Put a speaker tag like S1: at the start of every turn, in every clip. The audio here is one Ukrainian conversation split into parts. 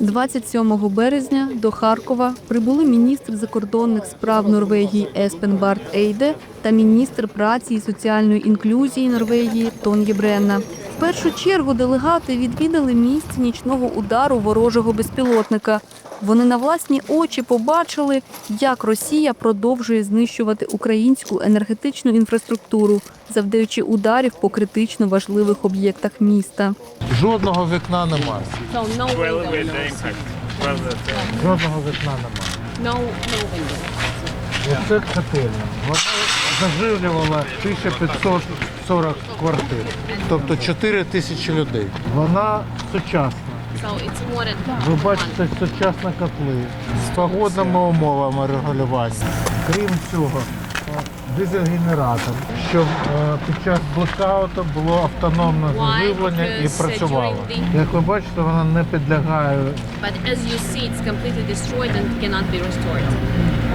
S1: 27 березня до Харкова прибули міністр закордонних справ Норвегії Еспен Барт Ейде та міністр праці і соціальної інклюзії Норвегії Тон'є Бренна. В першу чергу делегати відвідали місце нічного удару ворожого безпілотника. Вони на власні очі побачили, як Росія продовжує знищувати українську енергетичну інфраструктуру, завдаючи ударів по критично важливих об'єктах міста.
S2: Жодного вікна немає. Жодного вікна немає. Оце котельня. Вона заживлювала 1540 квартир, тобто 4 тисячі людей. Вона сучасна.
S3: So it's more than
S2: Ви бачите сучасні котли з погодними умовами регулювання. Крім цього, е, дизель-генератор, щоб е, під час блекауту було автономне
S3: Why?
S2: і
S3: Because, uh,
S2: працювало.
S3: during the-
S2: Як ви бачите, вона не підлягає.
S3: But as you see, it's completely destroyed and cannot be restored.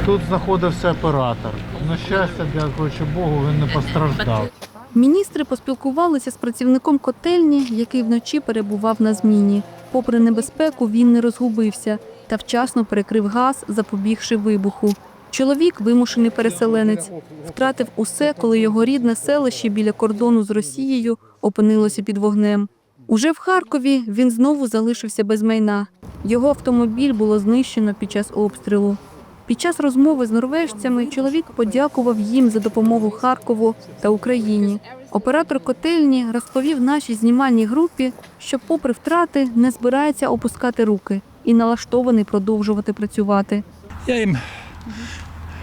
S2: Тут знаходився оператор. На щастя, дякуючи Богу, він не постраждав.
S1: Міністри поспілкувалися з працівником котельні, який вночі перебував на зміні. Попри небезпеку, він не розгубився та вчасно перекрив газ, запобігши вибуху. Чоловік, вимушений переселенець, втратив усе, коли його рідне селище біля кордону з Росією опинилося під вогнем. Уже в Харкові він знову залишився без майна. Його автомобіль було знищено під час обстрілу. Під час розмови з норвежцями чоловік подякував їм за допомогу Харкову та Україні. Оператор котельні розповів нашій знімальній групі, що, попри втрати, не збирається опускати руки і налаштований продовжувати працювати.
S4: Я їм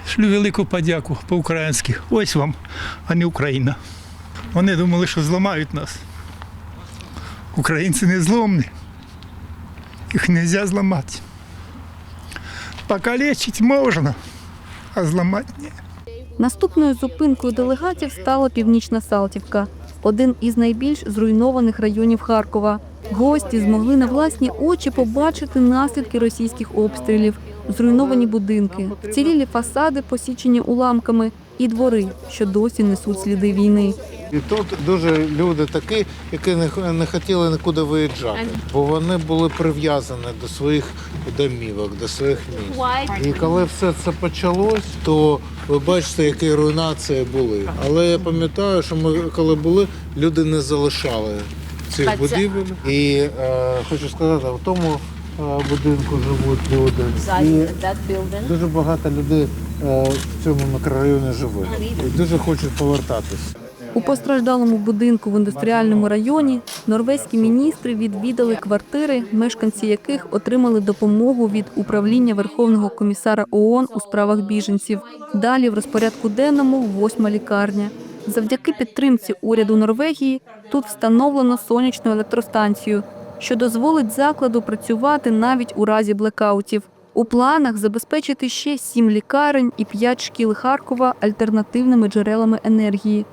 S4: шлю велику подяку по-українськи. Ось вам, а не Україна. Вони думали, що зламають нас. Українці не зломні. Їх не можна зламати. Покалечить можна, а зламати ні.
S1: Наступною зупинкою делегатів стала Північна Салтівка, один із найбільш зруйнованих районів Харкова. Гості змогли на власні очі побачити наслідки російських обстрілів, зруйновані будинки, вцілілі фасади, посічені уламками, і двори, що досі несуть сліди війни.
S2: І тут дуже люди такі, які не, хотіли нікуди виїжджати, бо вони були прив'язані до своїх домівок, до своїх місць. І коли все це почалось, то ви бачите, які руйнації були. Але я пам'ятаю, що ми коли були, люди не залишали цих
S3: А це-
S2: будівель. І е, хочу сказати, в тому е, будинку живуть люди. І дуже багато людей е, в цьому мікрорайоні живе. І дуже хочуть повертатись.
S1: У постраждалому будинку в індустріальному районі норвезькі міністри відвідали квартири, мешканці яких отримали допомогу від управління Верховного комісара ООН у справах біженців. Далі в розпорядку денному восьма лікарня. Завдяки підтримці уряду Норвегії тут встановлено сонячну електростанцію, що дозволить закладу працювати навіть у разі блекаутів. У планах забезпечити ще сім лікарень і п'ять шкіл Харкова альтернативними джерелами енергії.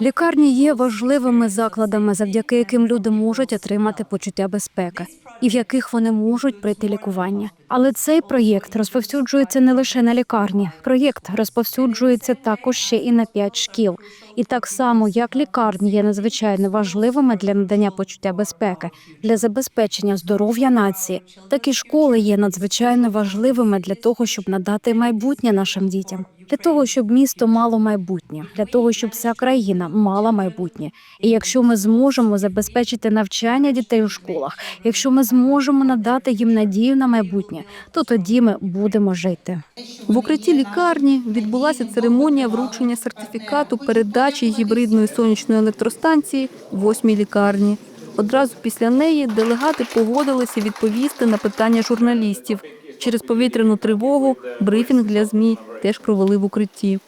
S5: Лікарні є важливими закладами, завдяки яким люди можуть отримати почуття безпеки, і в яких вони можуть пройти лікування. Але цей проєкт розповсюджується не лише на лікарні. Проєкт розповсюджується також ще і на п'ять шкіл. І так само, як лікарні є надзвичайно важливими для надання почуття безпеки, для забезпечення здоров'я нації, так і школи є надзвичайно важливими для того, щоб надати майбутнє нашим дітям, для того, щоб місто мало майбутнє, для того, щоб вся країна мала майбутнє. І якщо ми зможемо забезпечити навчання дітей у школах, якщо ми зможемо надати їм надію на майбутнє, то тоді ми будемо жити.
S1: В укритті лікарні відбулася церемонія вручення сертифікату передачі гібридної сонячної електростанції восьмій лікарні. Одразу після неї делегати погодилися відповісти на питання журналістів. Через повітряну тривогу брифінг для змі теж провели в укритті.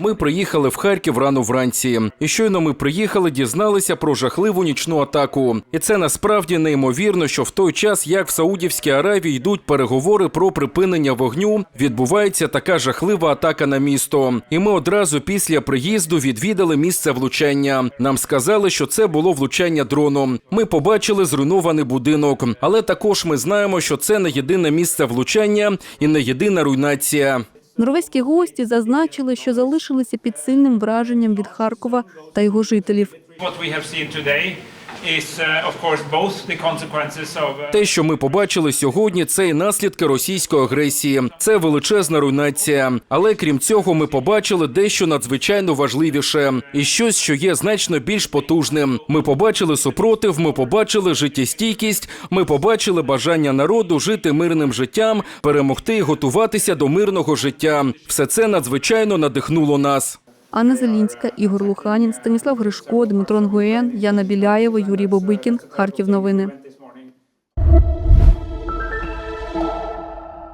S6: Ми приїхали в Харків рано вранці, і щойно ми приїхали, дізналися про жахливу нічну атаку. І це насправді неймовірно, що в той час, як в Саудівській Аравії йдуть переговори про припинення вогню, відбувається така жахлива атака на місто. І ми одразу після приїзду відвідали місце влучання. Нам сказали, що це було влучання дроном. Ми побачили зруйнований будинок, але також ми знаємо, що це не єдине місце влучання і не єдина руйнація.
S1: Норвезькі гості зазначили, що залишилися під сильним враженням від Харкова та його жителів.
S7: Uh. Uh,
S6: Те, що ми побачили сьогодні, це і наслідки російської агресії. Це величезна руйнація. Але крім цього, ми побачили дещо надзвичайно важливіше і щось, що є значно більш потужним. Ми побачили супротив, ми побачили життєстійкість, ми побачили бажання народу жити мирним життям, перемогти і готуватися до мирного життя. Все це надзвичайно надихнуло нас.
S1: Анна Зелінська, Ігор Луханін, Станіслав Гришко, Дмитро Нгуєн, Яна Біляєва, Юрій Бобикін. Харків новини.